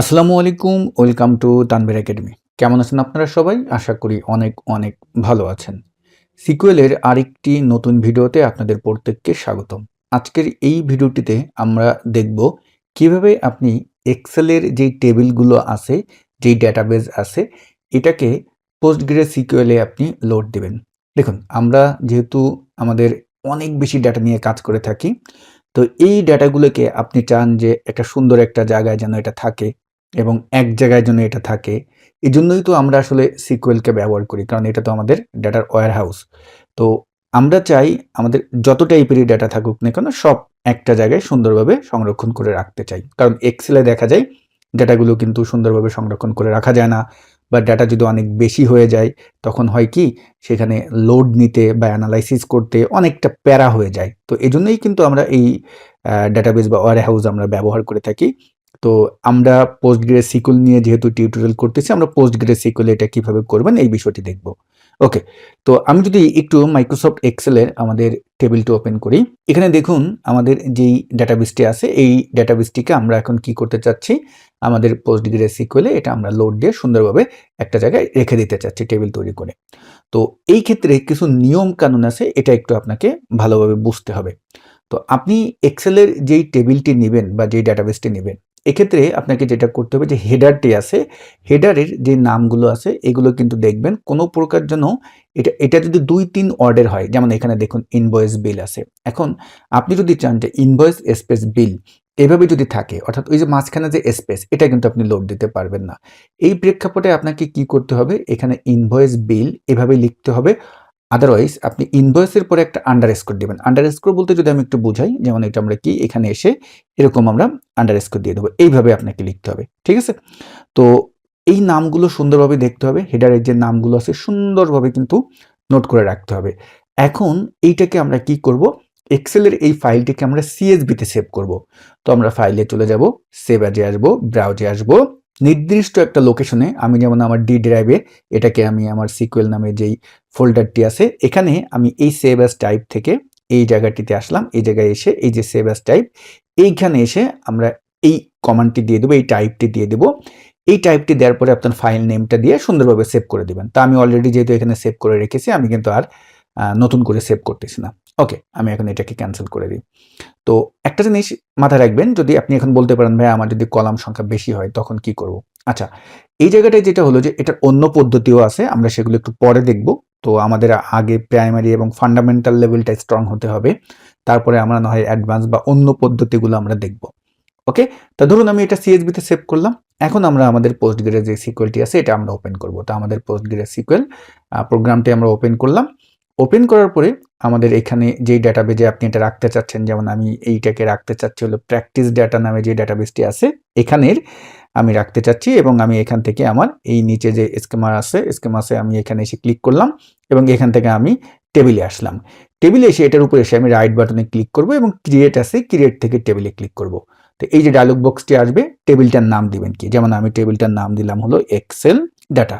আসসালামু আলাইকুম, welcome to Tanvir academy. কেমন আছেন আপনারা সবাই? আশা করি অনেক অনেক ভালো আছেন। সিকুয়েলের আরেকটি নতুন ভিডিওতে আপনাদের প্রত্যেককে স্বাগতম। আজকের এই ভিডিওটিতে আমরা দেখব কীভাবে আপনি এক্সেলের যেই টেবিলগুলো আছে যেই ডেটাবেজ আছে, এটাকে পোস্ট পোস্টগ্রে সিকুয়েলে আপনি লোড দেবেন। দেখুন, আমরা যেহেতু আমাদের অনেক বেশি ডাটা নিয়ে কাজ করে থাকি, তো এই ডাটাগুলোকে আপনি চান যে একটা সুন্দর একটা জায়গায় যেন এটা থাকে। এবং এক জায়গায় যেন এটা থাকে এই জন্যই তো আমরা আসলে সিকুয়েলকে ব্যবহার করি, কারণ এটা তো আমাদের ডাটার ওয়ার হাউস তো আমরা চাই আমাদের যত টাইপেরই ডাটা থাকুক না কেন, সব একটা জায়গায় সুন্দরভাবে সংরক্ষণ করে রাখতে চাই। কারণ এক্সেলে দেখা যায় ডাটাগুলো কিন্তু সুন্দরভাবে সংরক্ষণ করে রাখা যায় না, বা ডাটা যদি অনেক বেশি হয়ে যায়, তখন হয় কি, সেখানে লোড নিতে বা অ্যানালাইসিস করতে অনেকটা প্যারা হয়ে যায়। তো এজন্যই কিন্তু আমরা এই ডাটাবেস বা ওয়ার হাউস আমরা ব্যবহার করে থাকি। তো আমরা পোস্ট গ্রেড সিকুল নিয়ে যেহেতু টিউটোরিয়াল করতেছি, আমরা পোস্ট গ্রেড সিকুল এটা কীভাবে করবেন এই বিষয়টি দেখব। ওকে তো আমি যদি একটু মাইক্রোসফট এক্সেলের আমাদের টেবিলটি ওপেন করি। এখানে দেখুন আমাদের যেই ডাটাবেসটি আছে, এই ডাটাবেসটিকে আমরা এখন কি করতে চাচ্ছি? আমাদের পোস্ট গ্রেড সিকুয়েলে এটা আমরা লোড দিয়ে সুন্দরভাবে একটা জায়গায় রেখে দিতে চাচ্ছি টেবিল তৈরি করে। তো এই ক্ষেত্রে কিছু নিয়ম কানুন আছে, এটা একটু আপনাকে ভালোভাবে বুঝতে হবে। তো আপনি এক্সেলের যেই টেবিলটি নেবেন বা যেই ডাটাবেসটি নেবেন এক্ষেত্রে আপনাকে যেটা করতে হবে যে হেডারটি আছে হেডারের যে নামগুলো আছে, এগুলো কিন্তু দেখবেন কোনো প্রকার জন্য এটা এটা যদি দুই তিন অর্ডার হয়, যেমন এখানে দেখুন ইনভয়েস বিল আছে। এখন আপনি যদি চান যে ইনভয়েস স্পেস বিল এভাবে যদি থাকে, অর্থাৎ ওই যে মাঝখানে যে স্পেস এটা কিন্তু আপনি লোড দিতে পারবেন না। এই প্রেক্ষাপটে আপনাকে কি করতে হবে? এখানে ইনভয়েস বিল এভাবে লিখতে হবে। আদারওয়াইজ আপনি ইনভয়েসের পরে একটা আন্ডার স্কোর দেবেন। আন্ডার স্কোর বলতে যদি আমি একটু বুঝাই, যেমন এটা আমরা কি, এখানে এসে এরকম আমরা আন্ডার স্কোর দিয়ে দেবো। এইভাবে আপনাকে লিখতে হবে, ঠিক আছে? তো এই নামগুলো সুন্দরভাবে দেখতে হবে। হেডারের যে নামগুলো আছে, সুন্দরভাবে কিন্তু নোট করে রাখতে হবে। এখন এইটাকে আমরা কি করব? এক্সেলের এই ফাইলটিকে আমরা সিএসবিতে সেভ করব। তো আমরা ফাইলে চলে যাব সেভ আজে আসব ব্রাউজে আসব। নির্দিষ্ট একটা লোকেশনে আমি যেমন আমার ডি ড্রাইভে এটাকে আমি আমার সিকুয়েল নামে যেই ফোল্ডারটি আছে। এখানে আমি এই সেভ অ্যাস টাইপ থেকে এই জায়গাটিতে আসলাম। এই জায়গায় এসে এই যে সেভ অ্যাস টাইপ এইখানে এসে আমরা এই কমান্ডটি দিয়ে দেবো, এই টাইপটি দিয়ে দেবো। এই টাইপটি দেওয়ার পরে আপনার ফাইল নেমটা দিয়ে সুন্দরভাবে সেভ করে দেবেন। তা আমি অলরেডি যেহেতু এখানে সেভ করে রেখেছি, আমি কিন্তু আর নতুন করে সেভ করতেছি না। ওকে আমি এখন এটাকে ক্যান্সেল করে দিই। তো একটা জিনিস মাথায় রাখবেন, যদি আপনি এখন বলতে পারেন, ভাই, আমার যদি কলাম সংখ্যা বেশি হয়, তখন কি করব? আচ্ছা এই জায়গাটায় যেটা হলো যে, এটার অন্য পদ্ধতিও আছে, আমরা সেগুলো একটু পরে দেখব। তো আমাদের আগে প্রাইমারি এবং ফান্ডামেন্টাল লেভেলটা স্ট্রং হতে হবে। তারপরে আমরা না হয় অ্যাডভান্স বা অন্য পদ্ধতিগুলো আমরা দেখব। ওকে তা ধরুন আমি এটা সিএসবিতে সেভ করলাম। এখন আমরা আমাদের পোস্ট গ্রেড যে সিকুয়েলটি আছে, এটা আমরা ওপেন করব। তো আমাদের পোস্ট গ্রেড সিকুয়েল প্রোগ্রামটি আমরা ওপেন করলাম। ওপেন করার পরে আমাদের এখানে যেই ডাটাবেজে আপনি এটা রাখতে চাচ্ছেন, যেমন আমি এইটাকে রাখতে চাচ্ছি হলো প্র্যাকটিস ডাটা নামে যে ডাটাবেসটি আছে, এখানের আমি রাখতে চাচ্ছি এবং আমি এখান থেকে আমার এই নিচে যে স্কেমার আছে স্কেমাসে আমি এখানে এসে ক্লিক করলাম এবং এখান থেকে আমি টেবিলে আসলাম। টেবিলে এসে এটার উপরে এসে আমি রাইট বাটনে ক্লিক করব এবং ক্রিয়েট আছে ক্রিয়েট থেকে টেবিলে ক্লিক করব। তো এই যে ডায়লগ বক্সটি আসবে টেবিলটার নাম দিবেন কি? যেমন আমি টেবিলটার নাম দিলাম হলো এক্সেল ডাটা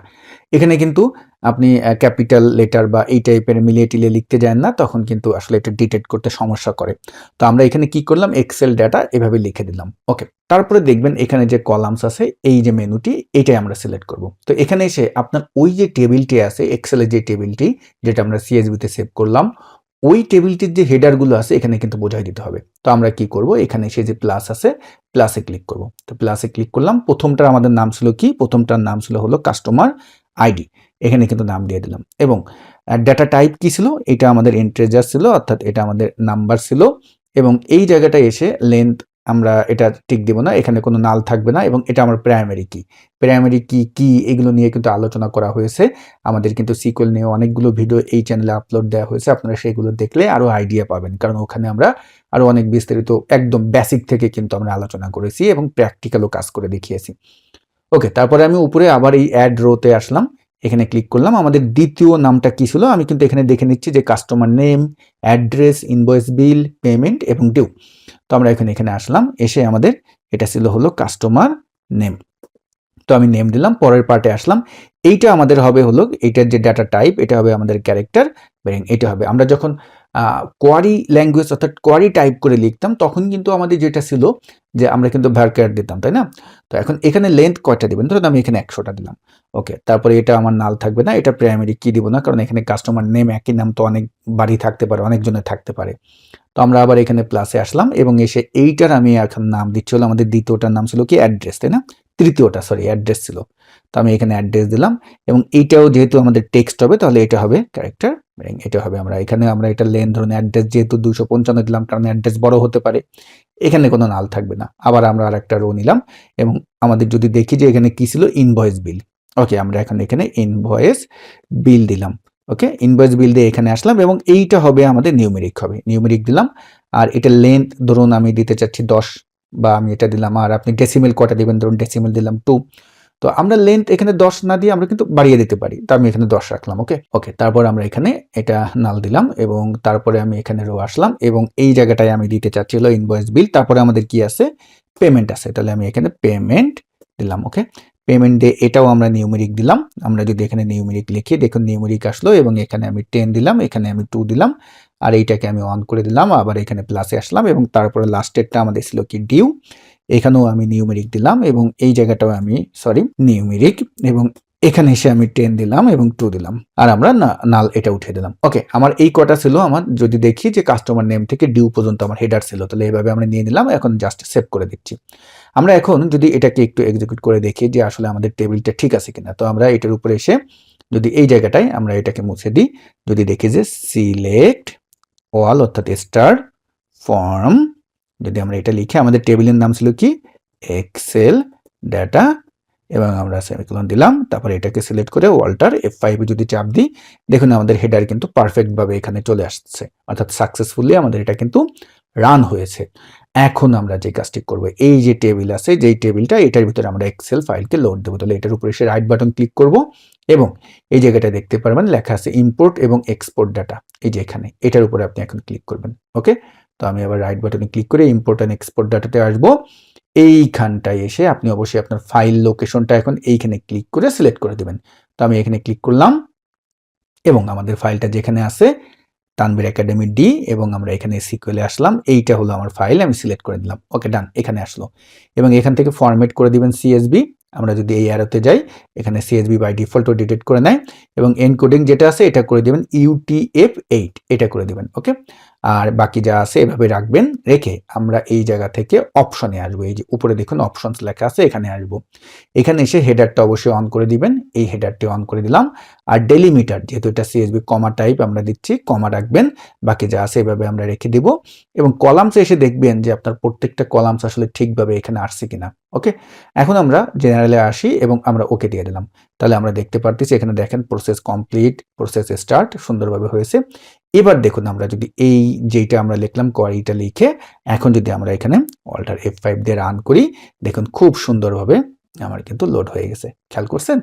এখানে কিন্তু আপনি ক্যাপিটাল লেটার বা এই টাইপের মিলিয়ে টিলিয়ে লিখতে যান না, তখন কিন্তু আসলে এটা ডিটেক্ট করতে সমস্যা করে। তো আমরা এখানে কি করলাম? এক্সেল ডাটা এভাবে লিখে দিলাম। ওকে তারপরে দেখবেন এখানে যে কলামস আছে, এই যে মেনুটি, এটাই আমরা সিলেক্ট করব। তো এখানে এসে আপনার ওই যে টেবিলটি আছে এক্সেলের যে টেবিলটি যেটা আমরা সিএসবিতে সেভ করলাম, ওই টেবিলটির যে হেডারগুলো আছে, এখানে কিন্তু বোঝাই দিতে হবে। তো আমরা কি করব? এখানে এসে যে প্লাস আছে প্লাসে ক্লিক করব। তো প্লাসে ক্লিক করলাম, প্রথমটার আমাদের নাম ছিল কি? প্রথমটার নাম ছিল হলো কাস্টমার আইডি এখানে কিন্তু নাম দিয়ে দিলাম। এবং ডেটা টাইপ কি ছিল? এটা আমাদের এন্ট্রেজার ছিল, অর্থাৎ এটা আমাদের নাম্বার ছিল। এবং এই জায়গাটা এসে লেন্থ আমরা এটা টিক দিব না, এখানে কোনো নাল থাকবে না এবং এটা আমার প্রাইমারি কি প্রাইমারি কি কি এগুলো নিয়ে কিন্তু আলোচনা করা হয়েছে। আমাদের কিন্তু সিকুয়েল নিয়ে অনেকগুলো ভিডিও এই চ্যানেলে আপলোড দেওয়া হয়েছে, আপনারা সেগুলো দেখলে আরও আইডিয়া পাবেন। কারণ ওখানে আমরা আরও অনেক বিস্তারিত, একদম বেসিক থেকে কিন্তু আমরা আলোচনা করেছি এবং প্র্যাকটিক্যালও কাজ করে দেখিয়েছি। ওকে তারপরে আমি উপরে আবার এই অ্যাড রোতে আসলাম। এখানে ক্লিক করলাম। আমাদের দ্বিতীয় নামটা কি ছিল? আমি কিন্তু এখানে দেখে নিচ্ছি যে customer name address invoice bill payment এবং ডিউ তো আমরা এখানে এখানে আসলাম, এসে আমাদের এটা ছিল হলো কাস্টমার নেম তো আমি নেম দিলাম, পরের পার্টে আসলাম। এইটা আমাদের হবে হলো, এইটার যে ডাটা টাইপ এটা হবে আমাদের ক্যারেক্টার বেরিং এটা হবে। আমরা যখন কোয়ারি ল্যাঙ্গুয়েজ অর্থাৎ কোয়ারি টাইপ করে লিখতাম, তখন কিন্তু আমাদের যেটা ছিল যে আমরা কিন্তু ভ্যারকার দিতাম, তাই না? তো এখন এখানে লেন্থ কয়টা দিবেন? ধরুন আমি এখানে একশোটা দিলাম। ওকে তারপরে এটা আমার নাল থাকবে না, এটা প্রাইমারি কি দিব না, কারণ এখানে কাস্টমার নেম একই নাম তো অনেক বাড়ি থাকতে পারে, অনেকজনের থাকতে পারে। তো আমরা আবার এখানে প্লাসে আসলাম এবং এসে এইটার আমি এখন নাম দিচ্ছি হলো আমাদের দ্বিতীয়টার নাম ছিল কি? অ্যাড্রেস তাই না? তৃতীয়টা সরি অ্যাড্রেস ছিল। তো আমি এখানে অ্যাড্রেস দিলাম এবং এইটাও যেহেতু আমাদের টেক্সট হবে, তাহলে এটা হবে ক্যারেক্টার এটা হবে আমরা, এখানে আমরা এটা লেন ধরুন অ্যাড্রেস যেহেতু দুশো পঞ্চান্ন দিলাম, কারণ অ্যাড্রেস বড় হতে পারে, এখানে কোনো নাল থাকবে না। আবার আমরা আর একটা রো নিলাম এবং আমাদের যদি দেখি যে এখানে কি ছিল? ইনভয়েস বিল ওকে আমরা এখন এখানে ইনভয়েস বিল দিলাম। ওকে ইনভয়েস বিল দিয়ে এখানে আসলাম এবং এইটা হবে আমাদের নিউমেরিক হবে। নিউমেরিক দিলাম, আর এটা লেন্থ ধরুন আমি দিতে চাচ্ছি দশ বা আমি এটা দিলাম, আর আপনি ডেসিমেল কটা দিবেন? ধরুন ডেসিমেল দিলাম টু তো আমরা লেন্থ এখানে দশ না দিয়ে আমরা কিন্তু বাড়িয়ে দিতে পারি। তো আমি এখানে দশ রাখলাম ওকে ওকে তারপর আমরা এখানে এটা নাল দিলাম এবং তারপরে আমি এখানে রো আসলাম এবং এই জায়গাটায় আমি দিতে চাচ্ছি হলো ইনভয়েস বিল তারপরে আমাদের কি আছে? পেমেন্ট আছে। তাহলে আমি এখানে পেমেন্ট দিলাম ওকে পেমেন্ট দিয়ে এটাও আমরা নিউমেরিক দিলাম। আমরা যদি এখানে নিউমেরিক লিখি, দেখুন নিউমেরিক আসলো এবং এখানে আমি টেন দিলাম, এখানে আমি টু দিলাম আর এইটাকে আমি অন করে দিলাম, আবার এখানে প্লাসে আসলাম এবং তারপরে লাস্টেরটা আমাদের ছিল কি? ডিউ এখানেও আমি নিউমেরিক দিলাম এবং এই জায়গাটাও আমি সরি নিউমেরিক এবং এখানে এসে আমি টেন দিলাম এবং টু দিলাম। আর আমরা নাল এটা উঠিয়ে দিলাম। ওকে আমার এই কটা ছিল আমার, যদি দেখি যে কাস্টমার নেম থেকে ডিউ পর্যন্ত আমার হেডার ছিল, তাহলে এইভাবে আমরা নিয়ে নিলাম, এখন জাস্ট সেভ করে দিচ্ছি। আমরা এখন যদি এটাকে একটু এক্সিকিউট করে দেখি যে আসলে আমাদের টেবিলটা ঠিক আছে কিনা, তো আমরা এটার উপরে এসে যদি এই জায়গাটায় আমরা এটাকে মুছে দিই, যদি দেখি যে সিলেক্ট ওয়াল অর্থাৎ স্টার ফর্ম যদি আমরা এটা লিখি, আমাদের টেবিলের নাম ছিল কি? এক্সেল ডাটা এবং আমরা সেমিকোলন দিলাম, তারপরে এটাকে সিলেক্ট করে ওয়াল্টার এফ ফাইভে যদি চাপ দিই, দেখুন আমাদের হেডার কিন্তু পারফেক্টভাবে এখানে চলে আসছে। অর্থাৎ সাকসেসফুলি আমাদের এটা কিন্তু রান হয়েছে। এখন আমরা যে কাজটি করব, এই যে টেবিল আছে, যেই টেবিলটা এটার ভিতরে আমরা এক্সেল ফাইলকে লোড দেবো। তাহলে এটার উপরে এসে রাইট বাটন ক্লিক করব এবং এই জায়গাটা দেখতে পারবেন লেখা আছে ইম্পোর্ট এবং এক্সপোর্ট ডাটা এই যে এখানে, এটার উপরে আপনি এখন ক্লিক করবেন ওকে তো আমি আবার রাইট বাটনে ক্লিক করে ইম্পোর্ট অ্যান্ড এক্সপোর্ট ডাটাতে আসব। এইখানটায় এসে আপনি অবশ্যই আপনার ফাইল লোকেশনটা এখন এইখানে ক্লিক করে সিলেক্ট করে দেবেন। তো আমি এখানে ক্লিক করলাম এবং আমাদের ফাইলটা যেখানে আছে তানবির একাডেমি ডি এবং আমরা এখানে সিকুয়েলে আসলাম। এইটা হলো আমার ফাইল আমি সিলেক্ট করে দিলাম। ওকে ডান এখানে আসলো। এবং এখান থেকে ফরম্যাট করে দিবেন সিএসবি আমরা যদি এই অ্যারোতে যাই, এখানে সিএসবি বাই ডিফল্টও ডিটেক্ট করে নেয় এবং এনকোডিং যেটা আছে, এটা করে দেবেন ইউটিএফ এইট এটা করে দেবেন। ওকে আর বাকি যা আছে এভাবে রাখবেন, রেখে আমরা এই জায়গা থেকে অপশনে আসব। এই যে উপরে দেখুন অপশনস লেখা আছে, এখানে আসব। এখানে এসে হেডারটা অবশ্যই অন করে দিবেন। এই হেডারটি অন করে দিলাম। আর ডেলিমিটার যেহেতু এটা সিএসবি কমা টাইপ আমরা দিচ্ছি কমা রাখবেন। বাকি যা আছে এভাবে আমরা রেখে দিব। এবং কলামসে এসে দেখবেন যে আপনার প্রত্যেকটা কলামস আসলে ঠিকভাবে এখানে আসছে কিনা। ওকে এখন আমরা জেনারেলে আসি এবং আমরা ওকে দিয়ে দিলাম। তাহলে আমরা দেখতে পারতেছি, এখানে দেখেন প্রসেস কমপ্লিট প্রসেস স্টার্ট সুন্দরভাবে হয়েছে। এবার দেখুন আমরা যদি এই যেটা আমরা লিখলাম কোয়ারিটা লিখে এখন যদি আমরা এখানে অল্টার এফ ফাইভ দিয়ে রান করি, দেখুন খুব সুন্দরভাবে আমার কিন্তু লোড হয়ে গেছে। খেয়াল করছেন?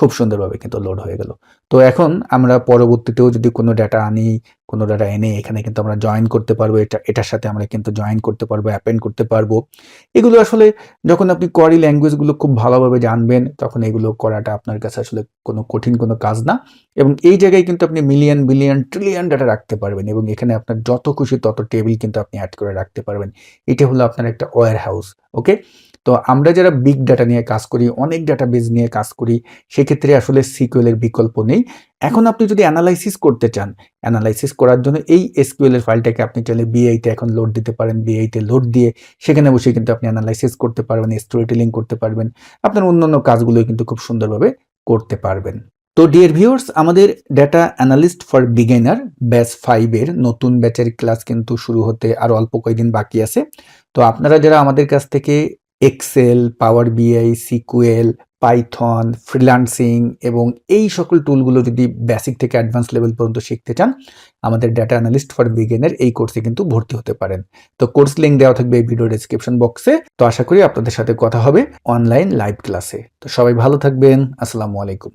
খুব সুন্দরভাবে কিন্তু লোড হয়ে গেল। তো এখন আমরা পরবর্তীতেও যদি কোনো ডাটা আনি, কোনো ডাটা এনে এখানে কিন্তু আমরা জয়েন করতে পারব, এটা, এটার সাথে আমরা কিন্তু জয়েন করতে পারব অ্যাপেন্ড করতে পারব। এগুলো আসলে যখন আপনি কোয়ারি ল্যাঙ্গুয়েজগুলো খুব ভালোভাবে জানবেন, তখন এগুলো করাটা আপনার কাছে আসলে কোনো কঠিন কোনো কাজ না। এবং এই জায়গায় কিন্তু আপনি মিলিয়ন বিলিয়ন ট্রিলিয়ন ডাটা রাখতে পারবেন এবং এখানে আপনার যত খুশি তত টেবিল কিন্তু আপনি অ্যাড করে রাখতে পারবেন। এটা হলো আপনার একটা ওয়ার হাউস ওকে তো আমরা যারা বিগ ডাটা নিয়ে কাজ করি, অনেক ডাটা বেজ নিয়ে কাজ করি, সেক্ষেত্রে আসলে সিকুয়েলের বিকল্প নেই। এখন আপনি যদি অ্যানালাইসিস করতে চান অ্যানালাইসিস করার জন্য এই এসকিউএল এর ফাইলটাকে আপনি চাইলে বিআইতে এখন লোড দিতে পারেন বিআইতে লোড দিয়ে সেখানে বসে কিন্তু আপনি অ্যানালাইসিস করতে পারবেন স্টোরি টেলিং করতে পারবেন। আপনার অন্যান্য কাজগুলো কিন্তু খুব সুন্দরভাবে করতে পারবেন। তো ডিয়ার ভিউয়ার্স আমাদের data analyst for beginner batch ফাইভের নতুন ব্যাচের ক্লাস কিন্তু শুরু হতে আরও অল্প কয়েকদিন বাকি আছে। তো আপনারা যারা আমাদের কাছ থেকে এক্সেল পাওয়ার বিআই সিকুয়েল পাইথন ফ্রিল্যান্সিং এবং এই সকল টুলগুলো যদি বেসিক থেকে অ্যাডভান্স লেভেল পর্যন্ত শিখতে চান, আমাদের ডেটা অ্যানালিস্ট ফর বিগেনের এই কোর্সে কিন্তু ভর্তি হতে পারেন। তো কোর্স লিঙ্ক দেওয়া থাকবে এই ভিডিও ডিসক্রিপশন বক্সে তো আশা করি আপনাদের সাথে কথা হবে অনলাইন লাইভ ক্লাসে তো সবাই ভালো থাকবেন। আসসালামু আলাইকুম।